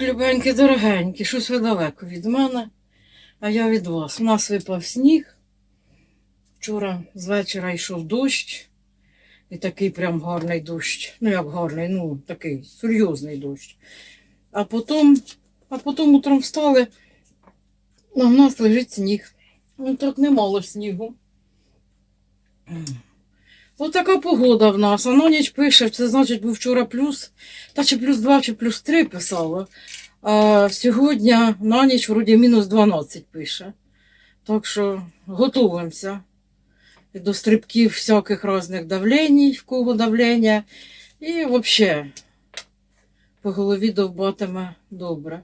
Любенькі, дорогенькі, щось ви далеко від мене, а я від вас. У нас випав сніг. Вчора з вечора йшов дощ. І такий прям гарний дощ. Ну, як гарний, ну, такий серйозний дощ. А потім, а потім утром встали, а в нас лежить сніг. Ну, так немало снігу. Ось така погода в нас. А на ніч пише, це значить був вчора плюс, та чи плюс 2, чи плюс 3 писало. А сьогодні на ніч вроді мінус 12 пише. Так що готуємося до стрибків всяких різних давлень, в кого давлення. І взагалі по голові довбатиме добре.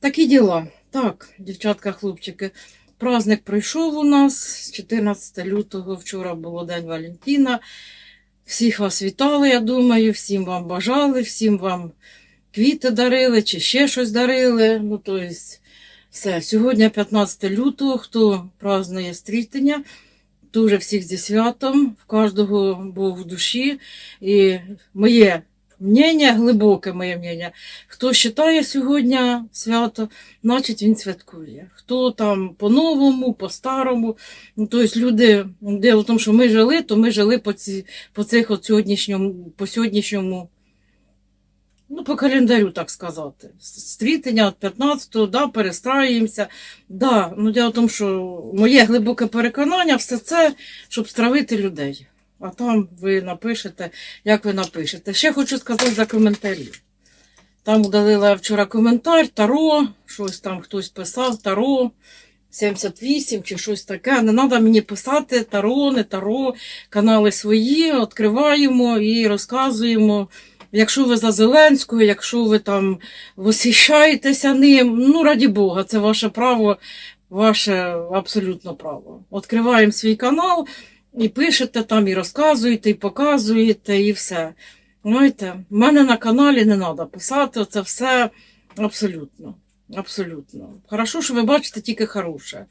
Такі діла. Так, дівчатка, хлопчики. Праздник пройшов у нас 14 лютого. Вчора було День Валентина. Всіх вас вітали, я думаю, всім вам бажали, всім вам квіти дарили чи ще щось дарили. Ну, то есть, все. Сьогодні 15 лютого, хто празднує стрітення, дуже всіх зі святом, в кожного Бог в душі. І моє мнення, глибоке моє мнення, хто вважає сьогодні свято, значить він святкує. Хто там по-новому, по-старому. Ну, тобто люди, дело в тому, що ми жили, то ми жили по, ці, по цих от сьогоднішньому, по сьогоднішньому, ну, по календарю, так сказати. Стрітення от 15-го, да, перестраюємося. Да, ну, дело в тому, що моє глибоке переконання, все це, щоб стравити людей. А там ви напишете, як ви напишете. Ще хочу сказати за коментарі. Там удалила вчора коментар, Таро, щось там хтось писав, Таро 78 чи щось таке. Не треба мені писати Таро, не Таро, канали свої, відкриваємо і розказуємо. Якщо ви за Зеленського, якщо ви там восхищаєтеся ним, ну раді Бога, це ваше право, ваше абсолютно право. Відкриваємо свій канал і пишете там, і розказуєте, і показуєте, і все. Знаєте, в мене на каналі не треба писати, це все абсолютно. Абсолютно. Хорошо, що ви бачите тільки хороше.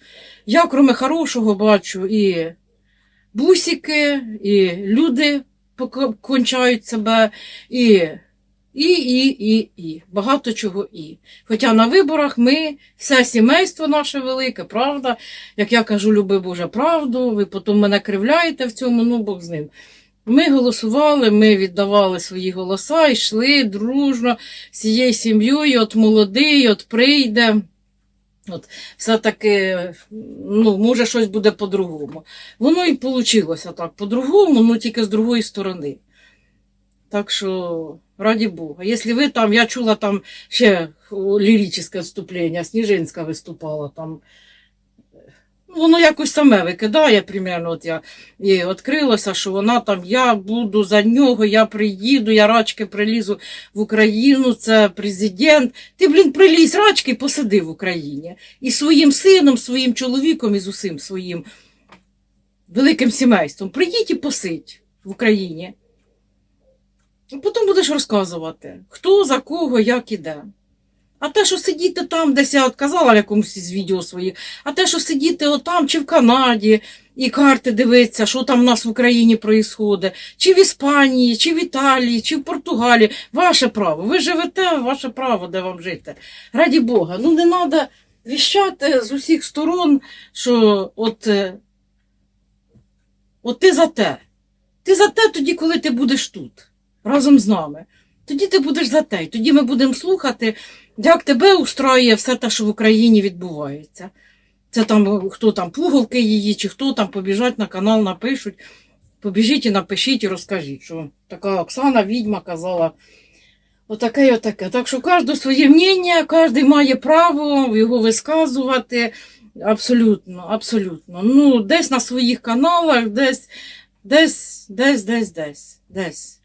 Я, крім хорошого, бачу і бусики, і люди кончають себе, і, і, і, і, і. Багато чого і. Хоча на виборах ми, все сімейство наше велике, правда, як я кажу, люби Боже правду, ви потім мене кривляєте в цьому, ну Бог з ним. Ми голосували, ми віддавали свої голоса, йшли дружно з цією сім'єю, от молодий, от прийде. От, все-таки, ну, може, щось буде по-другому. Воно і вийшло так по-другому, ну тільки з другої сторони. Так що, раді Бога. Якщо ви там, я чула там ще ліричне вступлення, Сніжинська виступала там. Воно якось саме викидає, примерно, от я і відкрилося, що вона там, я буду за нього, я приїду, я рачки прилізу в Україну, це президент. Ти, блін, прилізь рачки і посиди в Україні. І своїм сином, своїм чоловіком, і з усім своїм великим сімейством. Приїдь і посидь в Україні. А потім будеш розказувати, хто за кого, як іде. А те, що сидіти там, десь я казала в якомусь із відео своїх, а те, що сидіти отам, чи в Канаді, і карти дивитися, що там в нас в Україні проїсходить, чи в Іспанії, чи в Італії, чи в Португалії, ваше право. Ви живете, ваше право, де вам жити. Раді Бога, ну не треба віщати з усіх сторон, що от, е, от ти за те. Ти за те тоді, коли ти будеш тут, разом з нами. Тоді ти будеш за те. Тоді ми будемо слухати, як тебе устроює все те, що в Україні відбувається. Це там хто там пуговки її, чи хто там побіжать на канал, напишуть. Побіжіть і напишіть і розкажіть, що така Оксана відьма казала. Отаке і отаке. Так що кожне своє мнення, кожен має право його висказувати. Абсолютно, абсолютно. Ну, десь на своїх каналах, десь, десь, десь, десь, десь, десь.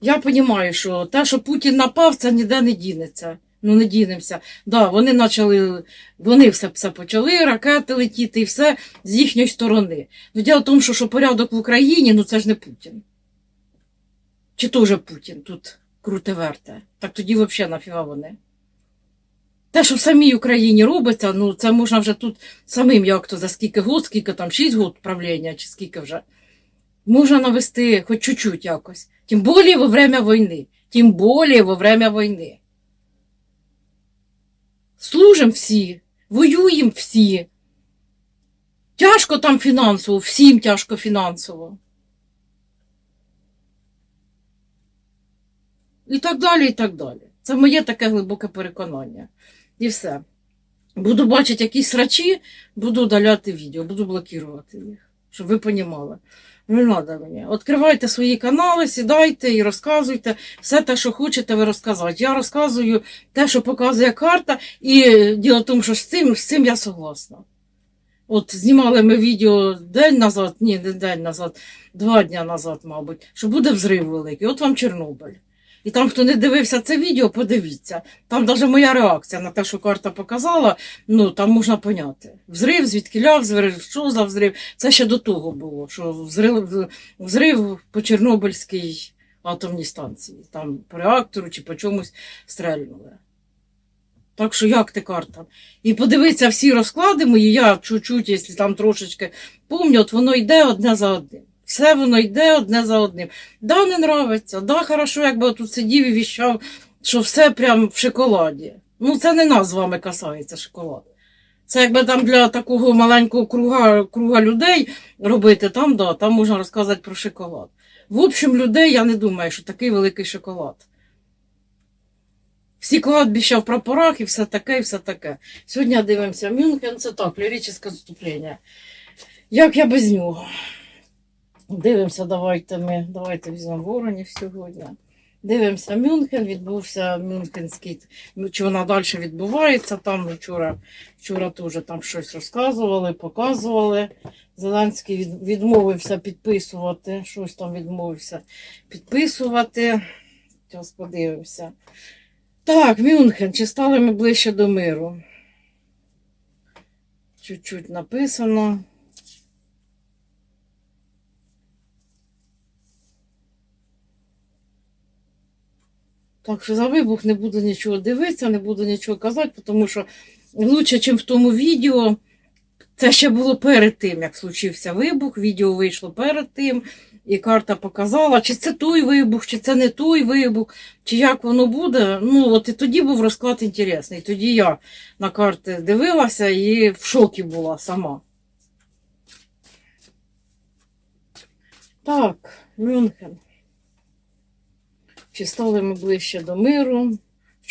Я розумію, що те, що Путін напав, це ніде не дінеться. Ну, не дінемося. Да, вони почали, вони все, все почали, ракети летіти і все з їхньої сторони. Ну, діло в тому, що, що порядок в Україні, ну це ж не Путін. Чи теж Путін тут круте верте? Так тоді взагалі нафіга вони. Те, що в самій Україні робиться, ну це можна вже тут самим як то за скільки год, скільки там 6 год правління, чи скільки вже. Можна навести хоч чуть-чуть якось. Тим більше во время війни. Тим більше во время війни. Служимо всі, воюємо всі. Тяжко там фінансово, всім тяжко фінансово. І так далі, і так далі. Це моє таке глибоке переконання. І все. Буду бачити якісь срачі, буду удаляти відео, буду блокувати їх, щоб ви понімали. Не треба мені. Відкривайте свої канали, сідайте і розказуйте все те, що хочете ви розказати. Я розказую те, що показує карта, і діло в тому, що з цим, з цим я согласна. От знімали ми відео день назад, ні, не день назад, два дні назад, мабуть, що буде взрив великий. От вам Чорнобиль. І там, хто не дивився це відео, подивіться. Там навіть моя реакція на те, що карта показала, ну там можна поняти. Взрив, звідки взрив, що за взрив. Це ще до того було, що взрив, взрив по Чорнобильській атомній станції. Там по реактору чи по чомусь стрельнули. Так що як ти карта? І подивитися всі розклади мої, я чуть-чуть, якщо там трошечки помню, от воно йде одне за одним. Все воно йде одне за одним. Да, не нравиться, да, хорошо, якби тут сидів і віщав, що все прям в шоколаді. Ну, це не нас з вами касається шоколад. Це якби там для такого маленького круга, круга людей робити, там, да, там можна розказати про шоколад. В общем, людей я не думаю, що такий великий шоколад. Всі кладбища в прапорах і все таке, і все таке. Сьогодні дивимося Мюнхен, це так, ліричне вступлення. Як я без нього? Дивимося, давайте ми, давайте візьмемо воронів сьогодні. Дивимося Мюнхен, відбувся Мюнхенський, ну, чи вона далі відбувається. Там вчора, вчора теж там щось розказували, показували. Зеленський від- відмовився підписувати, щось там відмовився підписувати. Зараз подивимося. Так, Мюнхен, чи стали ми ближче до миру? Чуть-чуть написано. Так що за вибух не буду нічого дивитися, не буду нічого казати, тому що лучше, ніж в тому відео. Це ще було перед тим, як случився вибух. Відео вийшло перед тим, і карта показала, чи це той вибух, чи це не той вибух, чи як воно буде. Ну, от і тоді був розклад інтересний. Тоді я на карти дивилася і в шокі була сама. Так, Мюнхен. Чи стали ми ближче до миру?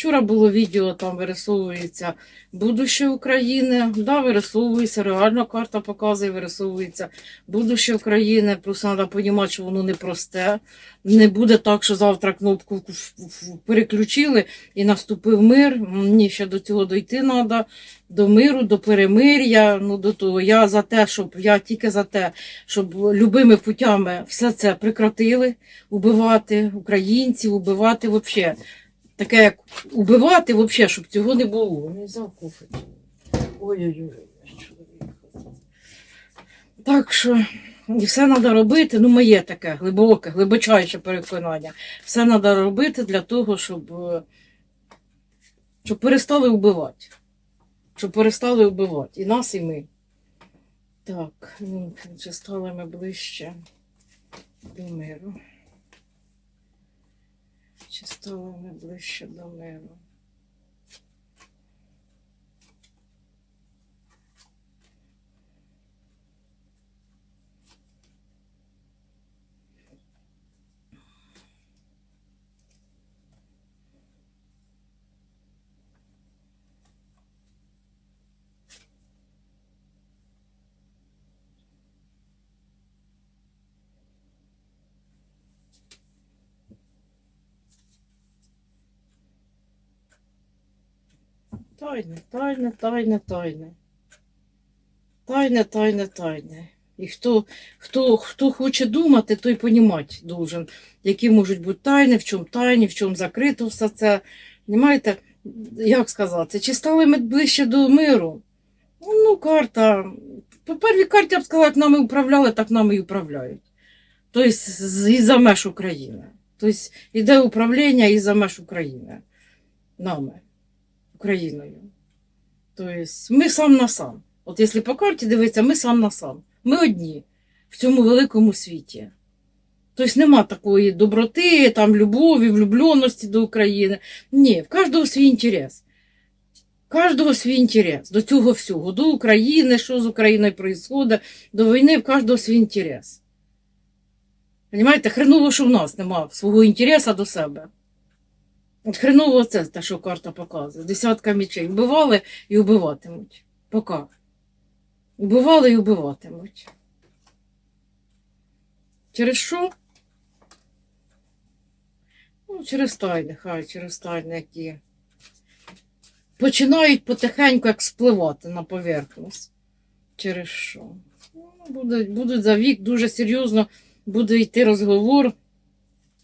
Вчора було відео, там вирисовується будуще України. Да, вирисовується, реально карта показує, вирисовується будуще України. Просто треба розуміти, що воно непросте. Не буде так, що завтра кнопку переключили і наступив мир. Мені ще до цього дойти треба. До миру, до перемир'я. Ну, до того. Я за те, щоб я тільки за те, щоб любими путями все це прекратили, убивати українців, убивати взагалі. Таке, як убивати, взагалі, щоб цього не було. Не взяв. Ой-ой-ой, чоловік. Так що і все треба робити, ну моє таке глибоке, глибочайше переконання. Все треба робити для того, щоб, е, щоб перестали вбивати. Щоб перестали вбивати. І нас, і ми. Так, ну, чи стали ми ближче до миру? Чи стали ми ближче до миру? Тайне, тайне, тайне, тайне. Тайне, тайне, тайне. І хто, хто, хто хоче думати, той понімати должен, які можуть бути тайни, в чому тайні, в чому закрито все це. Понімаєте, як сказати, чи стали ми ближче до миру? Ну, карта. По первій карті я б сказала, як нами управляли, так нами і управляють. Тобто з- із-за меж України. Тобто іде управління із-за меж України. Нами. Україною. Тобто ми сам на сам. От якщо по карті дивитися, ми сам на сам. Ми одні в цьому великому світі. Тобто нема такої доброти, там, любові, влюбленості до України. Ні, в кожного свій інтерес. Кожного свій інтерес до цього всього, до України, що з Україною відбувається, до війни, в кожного свій інтерес. Понимаєте, хреново, що в нас нема свого інтересу до себе. От хреново це те, що карта показує. Десятка мічей. Вбивали і вбиватимуть. Пока. Вбивали і вбиватимуть. Через що? Ну, через тайни, хай, через тайни, які починають потихеньку як спливати на поверхність. Через що? Ну, будуть, будуть за вік дуже серйозно буде йти розговор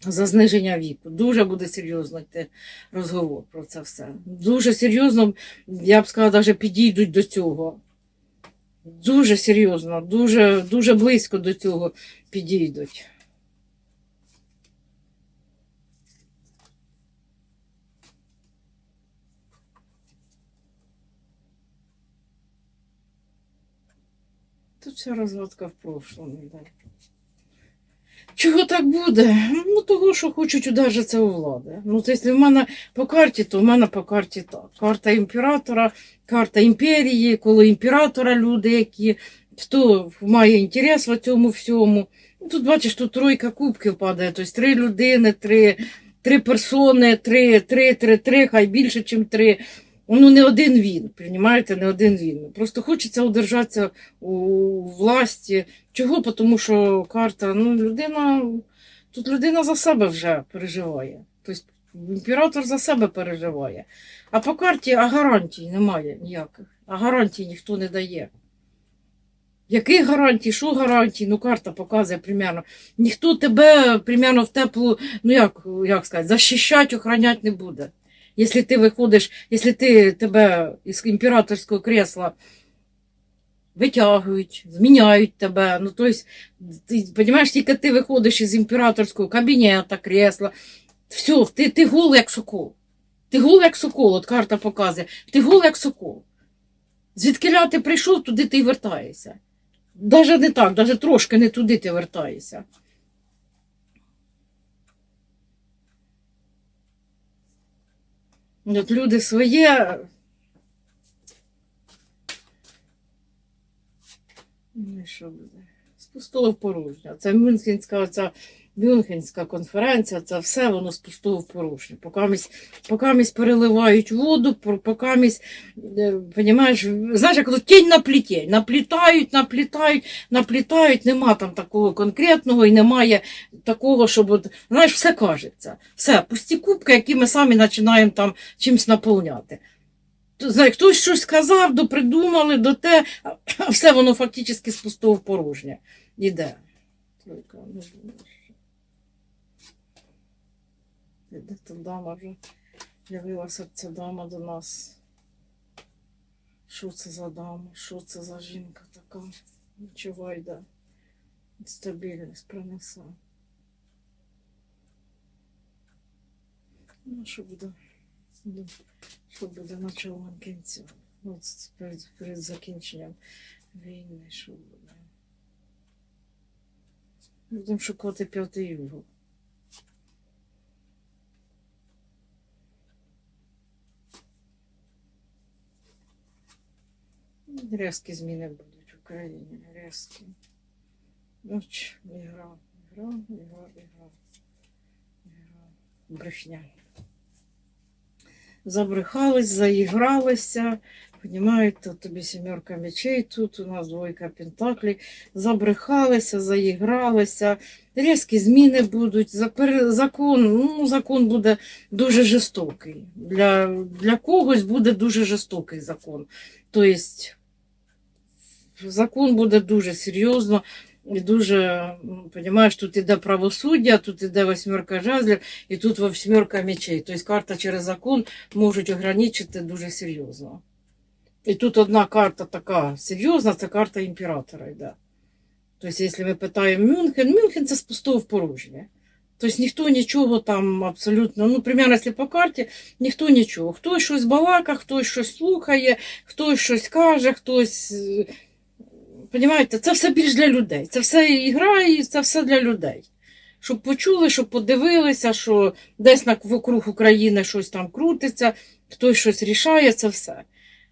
за зниження віку. Дуже буде серйозно йти розговор про це все. Дуже серйозно, я б сказала, навіть підійдуть до цього. Дуже серйозно, дуже, дуже близько до цього підійдуть. Тут вся розгадка в прошлому йде. Чого так буде? Ну, того, що хочуть удержатися у влади. Ну, то якщо в мене по карті, то в мене по карті так. Карта імператора, карта імперії, коло імператора люди, які хто має інтерес в цьому всьому. Ну, тут бачиш, тут тройка кубків падає, тобто три людини, три, три персони, три, три, три, три, хай більше, ніж три. Ну, не один він, розумієте, не один він. Просто хочеться удержатися у власті. Чого? Тому що карта, ну, людина, тут людина за себе вже переживає. Тобто імператор за себе переживає. А по карті а гарантій немає ніяких. А гарантій ніхто не дає. Яких гарантій, що гарантій? Ну, карта показує примерно. Ніхто тебе примерно в теплу, ну як, як сказати, захищати, охороняти не буде. Якщо ти виходиш, якщо ти тебе із імператорського кресла витягують, зміняють тебе, ну то есть, ти розумієш, тільки ти виходиш із імператорського кабінета, кресла, все, ти, ти гол як сокол. Ти гол як сокол, от карта показує, ти гол як сокол. Звідки ти прийшов, туди ти вертаєшся. Даже не так, даже трошки не туди ти вертаєшся. От люди своє. Ну що буде? Спустило в порожнє. Це Мюнхенська, оця Мюнхенська конференція, це все воно спустило в порожнє. Покамість, покамість переливають воду, покамість, е, понімаєш, знаєш, як тінь на пліті. Наплітають, наплітають, наплітають, нема там такого конкретного і немає такого, щоб, знаєш, все кажеться. Все, пусті кубки, які ми самі починаємо там чимось наповняти. То, Знаєш, хтось щось сказав, допридумали, до те, а все воно фактично спустило в порожнє. Іде. Тройка, ну. Де та дама вже явилася ця дама до нас. Що це за дама? Що це за жінка така? Нічого йде. Стабільність принесе. Ну, що буде? Ну, Що буде началом кінця? От перед, перед закінченням війни, що буде? Будемо шукати п'ятий юго. Різкі зміни будуть в Україні. Різкі. Ну, ч, ігра, ігра, ігра, ігра. Ігра. Брехня. Забрехались, заігралися. Понімаєте, тобі сімерка мечей, тут у нас двойка пентаклей. Забрехалися, заігралися. Різкі зміни будуть. Закон, ну, закон буде дуже жорстокий. Для, для когось буде дуже жорстокий закон. Тобто закон буде дуже серйозно і дуже, понімаєш, тут іде правосуддя, тут іде восьмерка жезлів, і тут восьмерка мечей. Тобто карта через закон можуть ограничити дуже серйозно. І тут одна карта така серйозна, це карта імператора йде. Тобто, якщо ми питаємо Мюнхен, Мюнхен це спустов порожнє. Тобто ніхто нічого там абсолютно, ну, примерно, якщо по карті, ніхто нічого. Хтось щось балака, хтось щось слухає, хтось щось каже, хтось. Понімаєте, це все більш для людей. Це все ігра і це все для людей. Щоб почули, щоб подивилися, що десь на вокруг України щось там крутиться, хтось щось рішає, це все.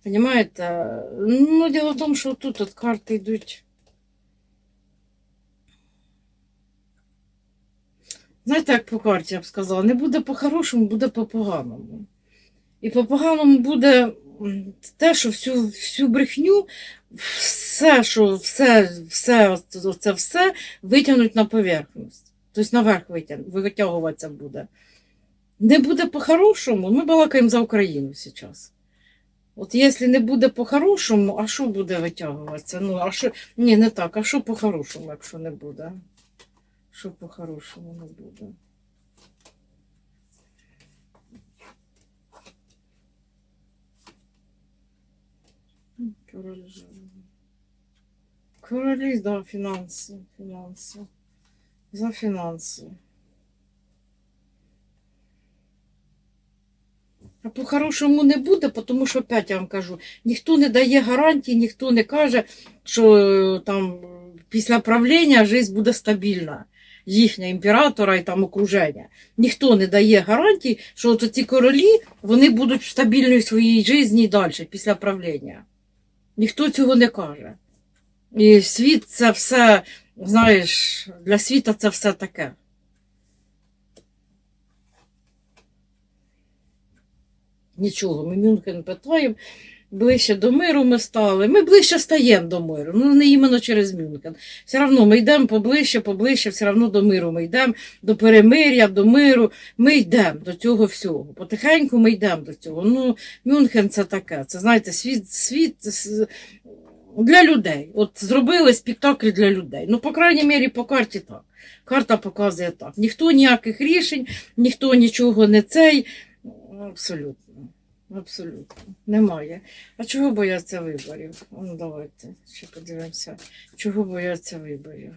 Понимаєте? Ну, діло в тому, що тут от карти йдуть. Знаєте, як по карті я б сказала, не буде по-хорошому, буде по-поганому. І по-поганому буде те, що всю, всю брехню, все, що все, все, це все витягнуть на поверхність. Тобто наверх витягуватися буде. Не буде по-хорошому, ми балакаємо за Україну зараз. От якщо не буде по-хорошому, а що буде витягуватися? Ну, а що... Ні, не так, а що по-хорошому, якщо не буде? Що по-хорошому не буде? Король. Королі, да, фінанси, фінанси. За фінанси. А по-хорошому не буде, тому що опять я вам кажу, ніхто не дає гарантій, ніхто не каже, що е, там після правління життя буде стабільна. Їхня імператора і там окруження. Ніхто не дає гарантій, що от ці королі вони будуть в своїй житті і далі, після правління. Ніхто цього не каже. І світ це все, знаєш, для світа це все таке. Нічого, ми Мюнхен питаємо, ближче до миру ми стали. Ми ближче стаємо до миру. Ну, не іменно через Мюнхен. Все одно ми йдемо поближче, поближче, все одно до миру. Ми йдемо до перемир'я, до миру. Ми йдемо до цього всього. Потихеньку ми йдемо до цього. Ну, Мюнхен це таке. Це знаєте, світ, світ для людей. От зробили спектакль для людей. Ну, по крайній мірі, по карті так. Карта показує так. Ніхто ніяких рішень, ніхто нічого не цей. Абсолютно. Абсолютно. Немає. А чого бояться виборів? Ну, давайте ще подивимося. Чого бояться виборів?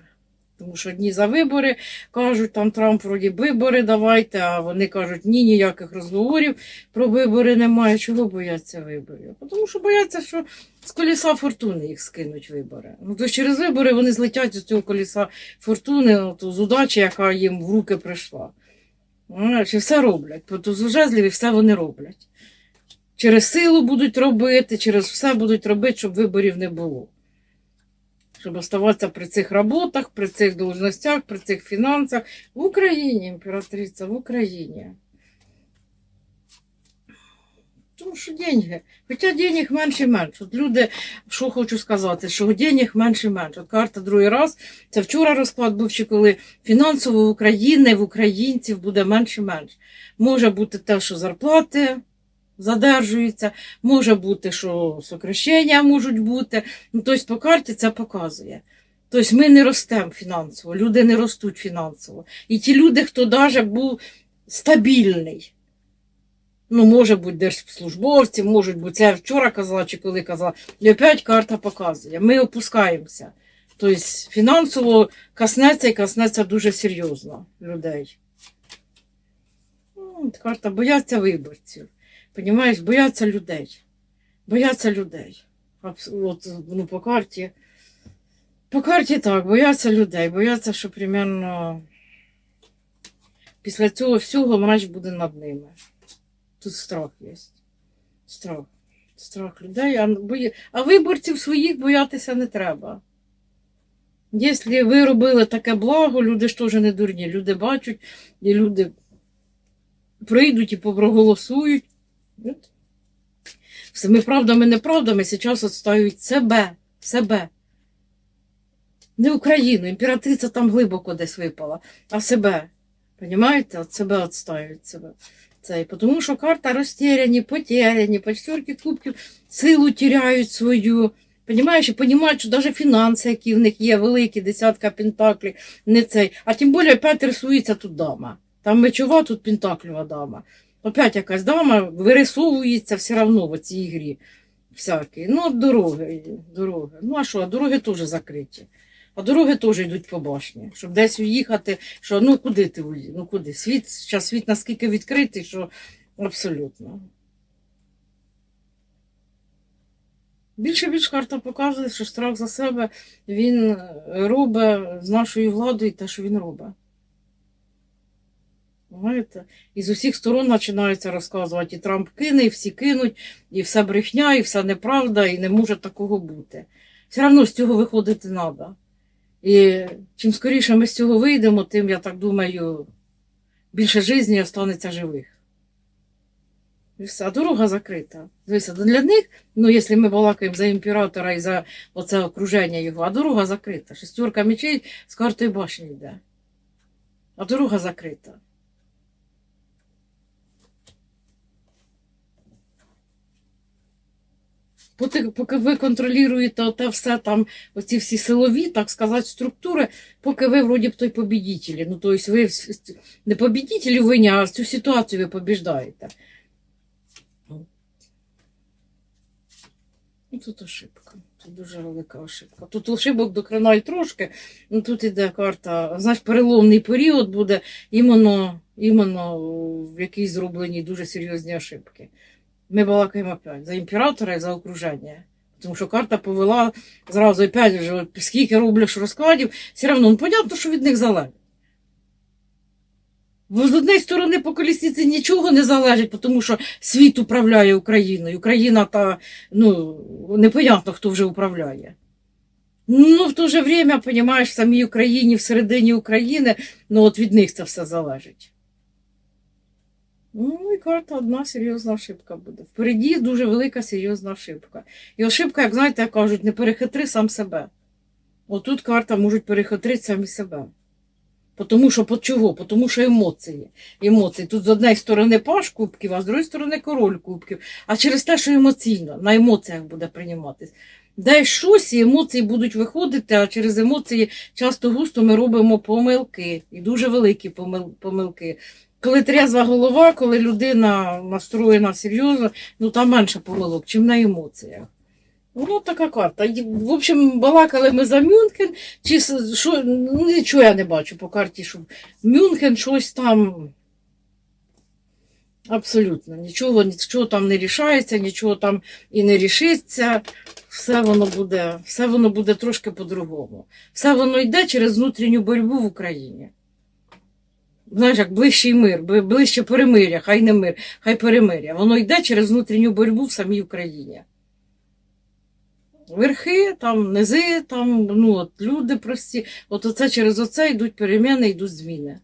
Тому що одні за вибори кажуть, там Трамп вроді вибори давайте, а вони кажуть, ні, ніяких розговорів про вибори немає. Чого бояться виборів? Тому що бояться, що з коліса фортуни їх скинуть вибори. Ну, то через вибори вони злетять з цього коліса фортуни, ну, то з удачі, яка їм в руки прийшла. І все роблять. По з жезлів все вони роблять. Через силу будуть робити, через все будуть робити, щоб виборів не було. Щоб оставатися при цих роботах, при цих должностях, при цих фінансах. В Україні, імператриця, в Україні. Тому що деньги. Хоча денег менше і менше. От люди, що хочу сказати, що денег менше і менше. От карта другий раз. Це вчора розклад був, чи коли фінансово в Україні, в українців буде менше і менше. Може бути те, що зарплати задержуються, може бути, що сокращення можуть бути. Ну, тобто по карті це показує. Тобто ми не ростемо фінансово, люди не ростуть фінансово. І ті люди, хто навіть був стабільний. Ну, може бути держслужбовці, можуть бути, це я вчора казала чи коли казала, і опять карта показує. Ми опускаємося. Тобто фінансово коснеться і коснеться дуже серйозно людей. Ну, карта бояться виборців. Понімаєш, бояться людей. Бояться людей. От, ну, по карті. По карті так, бояться людей, бояться, що примерно після цього всього мрач буде над ними. Тут страх є. Страх. Страх людей, а, бої... а виборців своїх боятися не треба. Якщо ви робили таке благо, люди ж теж не дурні. Люди бачать, і люди прийдуть і проголосують. Всіми правдами, неправдами зараз відстаюють себе, себе. Не Україну, імператриця там глибоко десь випала, а себе. Понімаєте? От себе відстаюють себе. Цей, тому що карта розтеряні, потеряні, по четверки кубків силу тіряють свою. Понімаєш, і понімають, що навіть фінанси, які в них є, великі, десятка пентаклів, не цей. А тим більше опять рисується тут дама. Там мечова, тут пентаклева дама. Опять якась дама вирисовується все одно в цій грі. Всякі. Ну, дороги, дороги. Ну а що, а дороги теж закриті. А дороги теж йдуть по башні. Щоб десь уїхати, що ну куди ти уїдеш? Ну куди? Світ, зараз світ наскільки відкритий, що абсолютно. Більше більш карта показує, що страх за себе він робить з нашою владою те, що він робить. Знаєте? І з усіх сторон починаються розказувати. І Трамп кине, і всі кинуть, і все брехня, і все неправда, і не може такого бути. Все одно з цього виходити треба. І чим скоріше ми з цього вийдемо, тим, я так думаю, більше житті останеться живих. І все, а дорога закрита. Дивися, для них, ну, якщо ми балакаємо за імператора і за оце окруження його, а дорога закрита. Шестерка мечей з картою башні йде. А дорога закрита. Поки, поки ви контролюєте те все там, оці всі силові, так сказати, структури, поки ви вроді б той побідітелі. Ну, тобто ви не побідітелі вині, а цю ситуацію ви побіждаєте. Ну, тут ошибка. Тут дуже велика ошибка. Тут ошибок до крана трошки. Ну тут іде карта. Знаєш, переломний період буде іменно, іменно в якій зроблені дуже серйозні ошибки. Ми балакаємо опять за імператора і за окруження. Тому що карта повела зразу опять вже скільки роблять розкладів, все одно, ну, понятно, що від них залежить. З однієї сторони по колісниці нічого не залежить, тому що світ управляє Україною. Україна та ну, непонятно, хто вже управляє. Ну, в то же время, понимаєш, в самій Україні, всередині України, ну от від них це все залежить. Ну, і карта одна серйозна ошибка буде. Впереді дуже велика серйозна ошибка. І ошибка, як знаєте, як кажуть, не перехитри сам себе. Отут карта можуть перехитрити самі себе. Тому що чого? Тому що емоції. Емоції. Тут з однієї сторони паш кубків, а з другої сторони король кубків. А через те, що емоційно, на емоціях буде прийматись. Десь щось, і емоції будуть виходити, а через емоції часто густо ми робимо помилки. І дуже великі помилки. Коли трезва голова, коли людина настроєна серйозно, ну там менше помилок, чим на емоціях. Ну, така карта. В общем, балакали ми за Мюнхен, чи що, ну, нічого я не бачу по карті, щоб Мюнхен щось там. Абсолютно, нічого, нічого там не рішається, нічого там і не рішиться. Все воно буде, все воно буде трошки по-другому. Все воно йде через внутрішню боротьбу в Україні. Знаєш, як ближчий мир, ближче перемиря, хай не мир, хай перемиря. Воно йде через внутрішню боротьбу в самій Україні. Верхи, там, низи, там, ну, от, люди прості. От оце через оце йдуть переміни, йдуть зміни.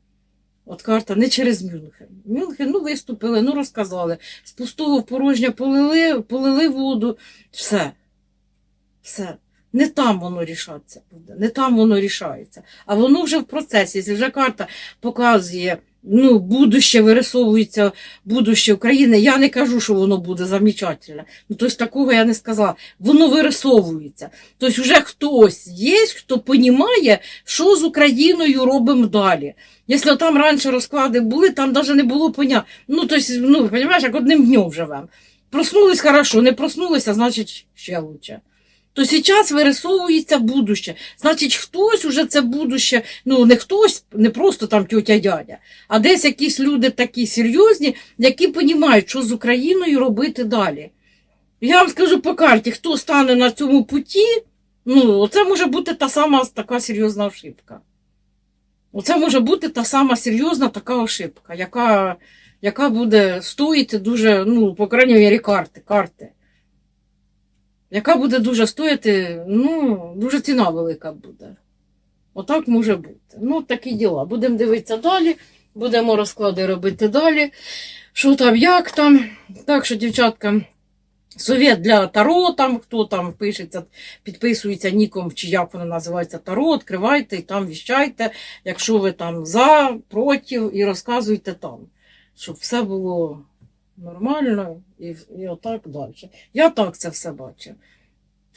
От карта не через Мюнхен. Мюнхен, ну, виступили, ну, розказали. З пустого в порожнє полили, полили воду. Все. Все. Не там воно рішаться буде, не там воно рішається. А воно вже в процесі. Якщо вже карта показує, ну, будуще вирисовується, будуще України. Я не кажу, що воно буде замечательно. Ну, тобто такого я не сказала. Воно вирисовується. Тобто вже хтось є, хто розуміє, що з Україною робимо далі. Якщо там раніше розклади були, там навіть не було поняття. Ну, тобто, ну, розумієш, як одним днем живемо. Проснулись хорошо, не проснулися, значить ще лучше. То зараз вирисовується будуще. Значить, хтось уже це будуще, ну не хтось, не просто там тьотя дядя, а десь якісь люди такі серйозні, які розуміють, що з Україною робити далі. Я вам скажу по карті, хто стане на цьому путі, ну, це може бути та сама така серйозна ошибка. Оце може бути та сама серйозна така ошибка, яка, яка буде стоїти дуже, ну, по крайній мірі, карти, карти. Яка буде дуже стоїти, ну, дуже ціна велика буде. Отак може бути. Ну, такі діла. Будемо дивитися далі, будемо розклади робити далі. Що там, як там. Так що, дівчатка, совет для Таро, там, хто там пишеться, підписується ніком, чи як воно називається Таро, відкривайте і там віщайте, якщо ви там за, проти, і розказуйте там, щоб все було нормально і, і отак далі. Я так це все бачу.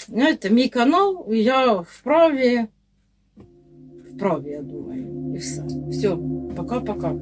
Знаєте, мій канал, я вправі, вправі, я думаю, і все. Все, пока-пока.